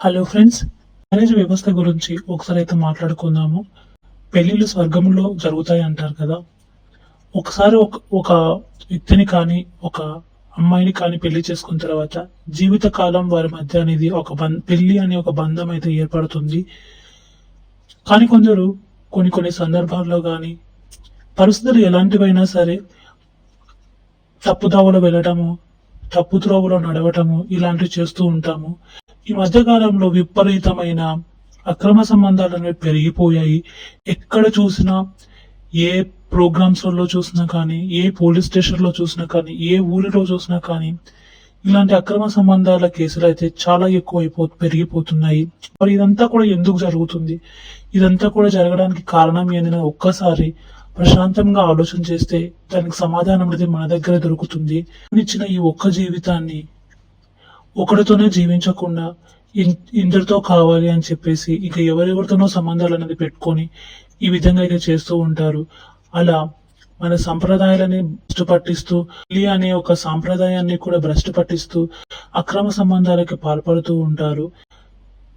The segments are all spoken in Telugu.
హలో ఫ్రెండ్స్ మ్యారేజ్ వ్యవస్థ గురించి ఒకసారి అయితే మాట్లాడుకుందాము. పెళ్ళిళ్ళు స్వర్గంలో జరుగుతాయి అంటారు కదా. ఒకసారి ఒక ఒక వ్యక్తిని కానీ ఒక అమ్మాయిని కానీ పెళ్ళి చేసుకున్న తర్వాత జీవిత కాలం వారి మధ్య అనేది ఒక బం పెళ్ళి అనే ఒక బంధం అయితే ఏర్పడుతుంది. కానీ కొందరు కొన్ని కొన్ని సందర్భాల్లో కానీ పరిస్థితులు ఎలాంటివైనా సరే తప్పుదావలో వెళ్ళటము తప్పు త్రోవలో నడవటము ఇలాంటివి చేస్తూ ఉంటాము. ఈ మధ్యకాలంలో విపరీతమైన అక్రమ సంబంధాలు అనేవి పెరిగిపోయాయి. ఎక్కడ చూసినా ఏ ప్రోగ్రామ్స్లో చూసినా కానీ ఏ పోలీస్ స్టేషన్లో చూసినా కానీ ఏ ఊరిలో చూసినా కానీ ఇలాంటి అక్రమ సంబంధాల కేసులు అయితే చాలా ఎక్కువ అయిపో పెరిగిపోతున్నాయి. మరి ఇదంతా కూడా ఎందుకు జరుగుతుంది? ఇదంతా కూడా జరగడానికి కారణం ఏంటనే ఒక్కసారి ప్రశాంతంగా ఆలోచన చేస్తే దానికి సమాధానం అనేది మన దగ్గర దొరుకుతుంది. ఇచ్చిన ఈ ఒక్క జీవితాన్ని ఒకరితోనే జీవించకుండా ఇన్- ఇందరితో కావాలి అని చెప్పేసి ఇక ఎవరెవరితోనో సంబంధాలు అనేది పెట్టుకొని ఈ విధంగా అయితే చేస్తూ ఉంటారు. అలా మన సంప్రదాయాలని భ్రష్టు పట్టిస్తూ పెళ్ళి అనే ఒక సాంప్రదాయాన్ని కూడా భ్రష్టు పట్టిస్తూ అక్రమ సంబంధాలకి పాల్పడుతూ ఉంటారు.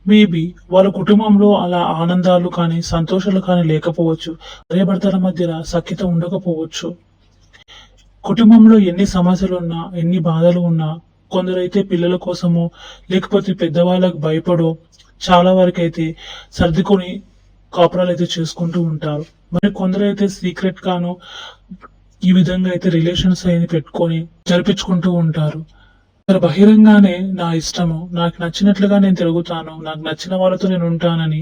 మేబీ వాళ్ళ కుటుంబంలో అలా ఆనందాలు కానీ సంతోషాలు కానీ లేకపోవచ్చు. భార్యాభర్తల మధ్య సఖ్యత ఉండకపోవచ్చు. కుటుంబంలో ఎన్ని సమస్యలు ఉన్నా ఎన్ని బాధలు ఉన్నా కొందరైతే పిల్లల కోసమో లేకపోతే పెద్దవాళ్ళకు భయపడో చాలా వరకు అయితే సర్దుకొని కాపురాలు అయితే చేసుకుంటూ ఉంటారు. మరి కొందరైతే సీక్రెట్ గాను ఈ విధంగా అయితే రిలేషన్స్ అయింది పెట్టుకొని జరిపించుకుంటూ ఉంటారు. మరి బహిరంగానే నా ఇష్టము నాకు నచ్చినట్లుగా నేను తిరుగుతాను నాకు నచ్చిన వాళ్ళతో నేను ఉంటానని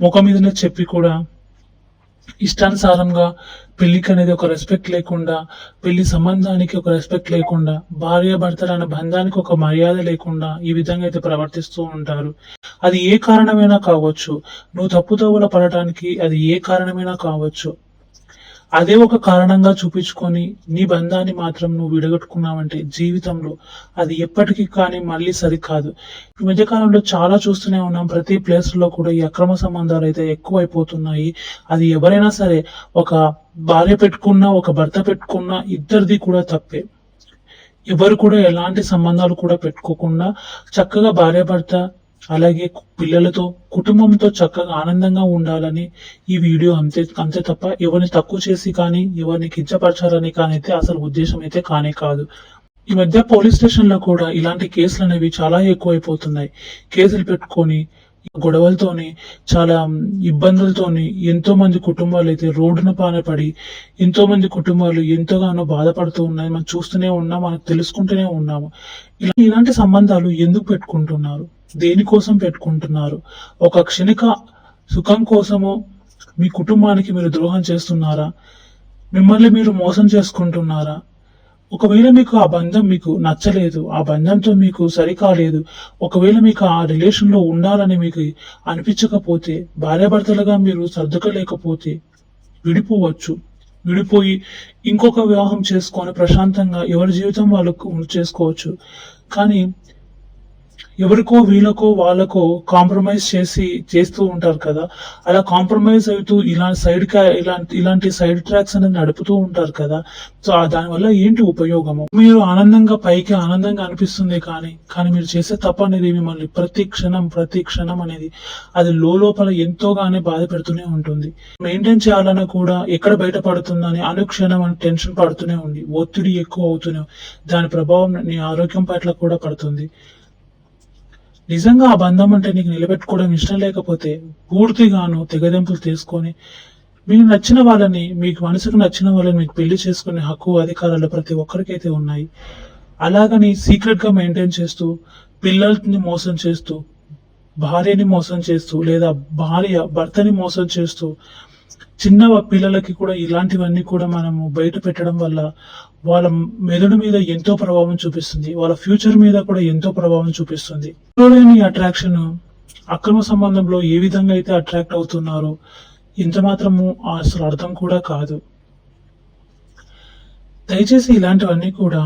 ముఖం మీదనే చెప్పి కూడా ఇష్టానుసారంగా పెళ్ళికి అనేది ఒక రెస్పెక్ట్ లేకుండా పెళ్ళి సంబంధానికి ఒక రెస్పెక్ట్ లేకుండా భార్య భర్తల అనే బంధానికి ఒక మర్యాద లేకుండా ఈ విధంగా అయితే ప్రవర్తిస్తూ ఉంటారు. అది ఏ కారణమైనా కావచ్చు. నువ్వు తప్పుదోవల పడటానికి అది ఏ కారణమైనా కావచ్చు. అదే ఒక కారణంగా చూపించుకొని నీ బంధాన్ని మాత్రం నువ్వు విడగొట్టుకున్నావంటే జీవితంలో అది ఎప్పటికీ కానీ మళ్ళీ సరికాదు. ఈ మధ్యకాలంలో చాలా చూస్తూనే ఉన్నాం. ప్రతి ప్లేస్లో కూడా ఈ అక్రమ సంబంధాలు అయితే ఎక్కువైపోతున్నాయి. అది ఎవరైనా సరే ఒక భార్య పెట్టుకున్నా ఒక భర్త పెట్టుకున్నా ఇద్దరిది కూడా తప్పే. ఎవరు కూడా ఎలాంటి సంబంధాలు కూడా పెట్టుకోకుండా చక్కగా భార్య భర్త అలాగే పిల్లలతో కుటుంబంతో చక్కగా ఆనందంగా ఉండాలని ఈ వీడియో అంతే అంతే తప్ప ఎవరిని తక్కువ చేసి కానీ ఎవరిని కించపరచాలని కానీ అయితే అసలు ఉద్దేశం అయితే కానే కాదు. ఈ మధ్య పోలీస్ స్టేషన్లో కూడా ఇలాంటి కేసులు అనేవి చాలా ఎక్కువైపోతున్నాయి. కేసులు పెట్టుకొని గొడవలతోని చాలా ఇబ్బందులతోని ఎంతో మంది కుటుంబాలు అయితే రోడ్డున పాన పడి ఎంతో మంది కుటుంబాలు ఎంతగానో బాధపడుతూ ఉన్నాయి. మనం చూస్తూనే ఉన్నాం మనకు తెలుసుకుంటూనే ఉన్నాము. ఇలా ఇలాంటి సంబంధాలు ఎందుకు పెట్టుకుంటున్నారు? దేనికోసం పెట్టుకుంటున్నారు? ఒక క్షణిక సుఖం కోసమో మీ కుటుంబానికి మీరు ద్రోహం చేస్తున్నారా? మిమ్మల్ని మీరు మోసం చేసుకుంటున్నారా? ఒకవేళ మీకు ఆ బంధం మీకు నచ్చలేదు ఆ బంధంతో మీకు సరికాలేదు ఒకవేళ మీకు ఆ రిలేషన్లో ఉండాలని మీకు అనిపించకపోతే భార్యాభర్తలుగా మీరు సర్దుకోలేకపోతే విడిపోవచ్చు. విడిపోయి ఇంకొక వివాహం చేసుకొని ప్రశాంతంగా ఎవరి జీవితం వాళ్ళకు చేసుకోవచ్చు. కానీ ఎవరికో వీళ్ళకో వాళ్ళకో కాంప్రమైజ్ చేసి చేస్తూ ఉంటారు కదా. అలా కాంప్రమైజ్ అవుతూ ఇలాంటి సైడ్ ఇలాంటి ఇలాంటి సైడ్ ట్రాక్స్ అనేది నడుపుతూ ఉంటారు కదా. సో దానివల్ల ఏంటి ఉపయోగము? మీరు ఆనందంగా పైకి ఆనందంగా అనిపిస్తుంది కానీ కానీ మీరు చేసే తప్పు అనేది మిమ్మల్ని ప్రతి క్షణం ప్రతి క్షణం అనేది అది లోపల ఎంతోగానే బాధ పెడుతూనే ఉంటుంది. మెయింటైన్ చేయాలన్నా కూడా ఎక్కడ బయటపడుతుందని అనుక్షణం అని టెన్షన్ పడుతూనే ఉంది. ఒత్తిడి ఎక్కువ అవుతూనే దాని ప్రభావం నీ ఆరోగ్యం పట్ల కూడా పడుతుంది. నిజంగా ఆ బంధం అంటే నీకు నిలబెట్టుకోవడం ఇష్టం లేకపోతే పూర్తిగాను తెగదెంపులు తీసుకొని మీకు నచ్చిన వాళ్ళని మీకు మనసుకు నచ్చిన వాళ్ళని మీకు పెళ్ళి చేసుకునే హక్కు అధికారాలు ప్రతి ఒక్కరికైతే ఉన్నాయి. అలాగని సీక్రెట్గా మెయింటైన్ చేస్తూ పిల్లల్ని మోసం చేస్తూ భార్యని మోసం చేస్తూ లేదా భార్య భర్తని మోసం చేస్తూ చిన్న పిల్లలకి కూడా ఇలాంటివన్నీ కూడా మనము బయట పెట్టడం వల్ల వాళ్ళ మెదడు మీద ఎంతో ప్రభావం చూపిస్తుంది. వాళ్ళ ఫ్యూచర్ మీద కూడా ఎంతో ప్రభావం చూపిస్తుంది. లేని అట్రాక్షన్ అక్రమ సంబంధంలో ఏ విధంగా అయితే అట్రాక్ట్ అవుతున్నారో ఇంత మాత్రము అసలు అర్థం కూడా కాదు. దయచేసి ఇలాంటివన్నీ కూడా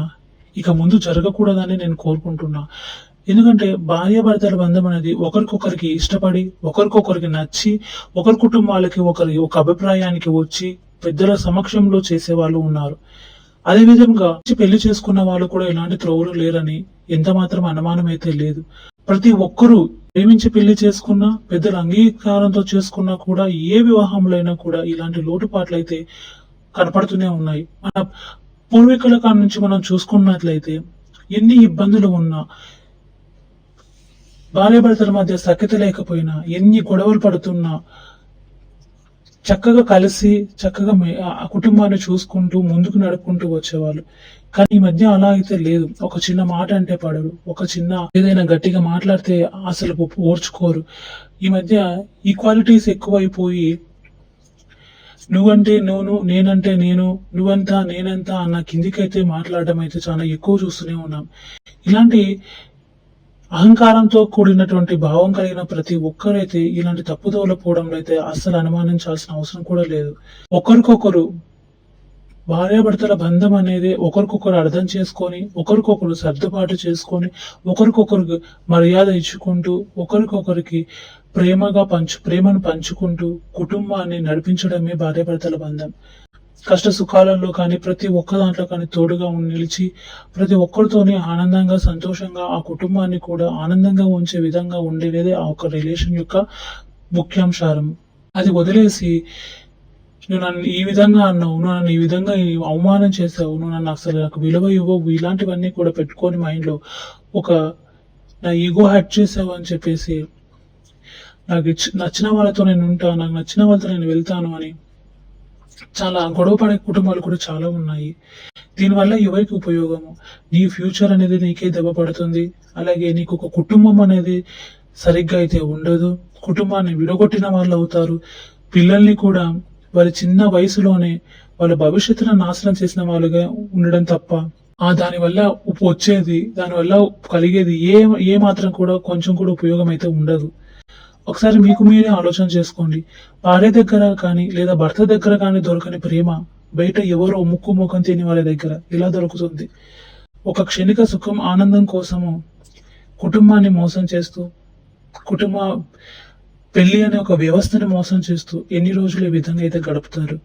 ఇక ముందు జరగకూడదని నేను కోరుకుంటున్నా. ఎందుకంటే భార్యాభర్తల బంధం అనేది ఒకరికొకరికి ఇష్టపడి ఒకరికొకరికి నచ్చి ఒకరి కుటుంబాలకి ఒకరి ఒక అభిప్రాయానికి వచ్చి పెద్దల సమక్షంలో చేసే వాళ్ళు ఉన్నారు అదేవిధంగా పెళ్ళి చేసుకున్న వాళ్ళు కూడా ఎలాంటి త్రోవలు లేరని ఎంత మాత్రం అనుమానం అయితే లేదు. ప్రతి ఒక్కరూ ప్రేమించి పెళ్ళి చేసుకున్నా పెద్దల అంగీకారంతో చేసుకున్నా కూడా ఏ వివాహంలో అయినా కూడా ఇలాంటి లోటుపాట్లు అయితే కనపడుతూనే ఉన్నాయి. మన పూర్వీకుల కాడ నుంచి మనం చూసుకున్నట్లయితే ఎన్ని ఇబ్బందులు ఉన్నా భార్యాభర్తల మధ్య సఖ్యత లేకపోయినా ఎన్ని గొడవలు పడుతున్నా చక్కగా కలిసి చక్కగా ఆ కుటుంబాన్ని చూసుకుంటూ ముందుకు నడుపుకుంటూ వచ్చేవాళ్ళు. కానీ ఈ మధ్య అలా అయితే లేదు. ఒక చిన్న మాట అంటే పడరు. ఒక చిన్న ఏదైనా గట్టిగా మాట్లాడితే అసలు ఓర్చుకోరు. ఈ మధ్య ఈక్వాలిటీస్ ఎక్కువైపోయి నువ్వంటే నువ్వు నేనంటే నేను నువ్వంతా నేనంతా అన్న కిందికైతే మాట్లాడడం అయితే చాలా ఎక్కువ చూస్తూనే ఉన్నాం. ఇలాంటి అహంకారంతో కూడినటువంటి భావం కలిగిన ప్రతి ఒక్కరైతే ఇలాంటి తప్పుదోవల పోవడంలో అయితే అస్సలు అనుమానించాల్సిన అవసరం కూడా లేదు. ఒకరికొకరు భార్యాభర్తల బంధం అనేది ఒకరికొకరు అర్థం చేసుకొని ఒకరికొకరు సర్దుబాటు చేసుకొని ఒకరికొకరు మర్యాద ఇచ్చుకుంటూ ఒకరికొకరికి ప్రేమగా పంచు ప్రేమను పంచుకుంటూ కుటుంబాన్ని నడిపించడమే భార్యాభర్తల బంధం. కష్ట సుఖాలలో కానీ ప్రతి ఒక్క దాంట్లో కానీ తోడుగా నిలిచి ప్రతి ఒక్కరితోనే ఆనందంగా సంతోషంగా ఆ కుటుంబాన్ని కూడా ఆనందంగా ఉంచే విధంగా ఉండేదే ఆ ఒక రిలేషన్ యొక్క ముఖ్యాంశారం అది వదిలేసి నువ్వు నన్ను ఈ విధంగా అన్నావు నువ్వు నన్ను ఈ విధంగా అవమానం చేసావు నువ్వు నన్ను అసలు నాకు విలువ ఇవ్వవు ఇలాంటివన్నీ కూడా పెట్టుకొని మైండ్లో ఒక నా ఈగో హ్యాక్ చేసావు అని చెప్పేసి నాకు నచ్చిన వాళ్ళతో నేను ఉంటాను నాకు నచ్చిన వాళ్ళతో నేను వెళ్తాను అని చాలా గొడవ పడే కుటుంబాలు కూడా చాలా ఉన్నాయి. దీనివల్ల ఎవరికి ఉపయోగము? నీ ఫ్యూచర్ అనేది నీకే దెబ్బ పడుతుంది. అలాగే నీకు ఒక కుటుంబం అనేది సరిగ్గా అయితే ఉండదు. కుటుంబాన్ని విడగొట్టిన వాళ్ళు అవుతారు. పిల్లల్ని కూడా వారి చిన్న వయసులోనే వాళ్ళ భవిష్యత్తును నాశనం చేసిన వాళ్ళుగా ఉండడం తప్ప ఆ దానివల్ల ఉప్పు వచ్చేది దాని వల్ల కలిగేది ఏ ఏ మాత్రం కూడా కొంచెం కూడా ఉపయోగం అయితే ఉండదు. ఒకసారి మీకు మీరే ఆలోచన చేసుకోండి. భార్య దగ్గర కానీ లేదా భర్త దగ్గర కానీ దొరకని ప్రేమ బయట ఎవరో ముక్కు ముఖం తిని వాళ్ళ దగ్గర ఇలా దొరుకుతుంది. ఒక క్షణిక సుఖం ఆనందం కోసము కుటుంబాన్ని మోసం చేస్తూ కుటుంబ పెళ్ళి అనే ఒక వ్యవస్థను మోసం చేస్తూ ఎన్ని రోజులు ఈ విధంగా అయితే గడుపుతారు?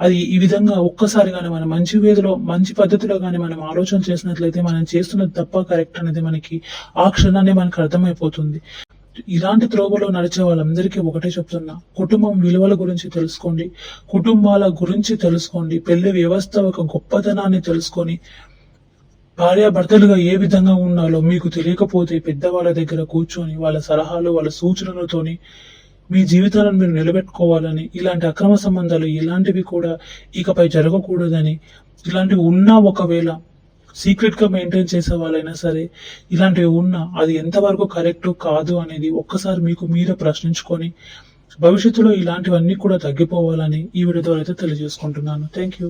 అది ఈ విధంగా ఒక్కసారి కానీ మనం మంచి వేదిలో మంచి పద్ధతిలో కానీ మనం ఆలోచన చేసినట్లయితే మనం చేస్తున్నది తప్ప కరెక్ట్ అనేది మనకి ఆ క్షణాన్ని మనకు అర్థమైపోతుంది. ఇలాంటి త్రోవలో నడిచే వాళ్ళందరికీ ఒకటే చెప్తున్నా కుటుంబం విలువల గురించి తెలుసుకోండి కుటుంబాల గురించి తెలుసుకోండి పెళ్ళి వ్యవస్థ ఒక గొప్పతనాన్ని తెలుసుకొని భార్యాభర్తలుగా ఏ విధంగా ఉండాలో మీకు తెలియకపోతే పెద్దవాళ్ళ దగ్గర కూర్చొని వాళ్ళ సలహాలు వాళ్ళ సూచనలతోని మీ జీవితాలను మీరు నిలబెట్టుకోవాలని ఇలాంటి అక్రమ సంబంధాలు ఇలాంటివి కూడా ఇకపై జరగకూడదని ఇలాంటివి ఉన్నా ఒకవేళ సీక్రెట్గా మెయింటైన్ చేసే వాళ్ళైనా సరే ఇలాంటివి ఉన్నా అది ఎంతవరకు కరెక్ట్ కాదు అనేది ఒక్కసారి మీకు మీరే ప్రశ్నించుకొని భవిష్యత్తులో ఇలాంటివన్నీ కూడా తగ్గిపోవాలని ఈ వీడియో ద్వారా అయితే తెలియజేసుకుంటున్నాను. Thank you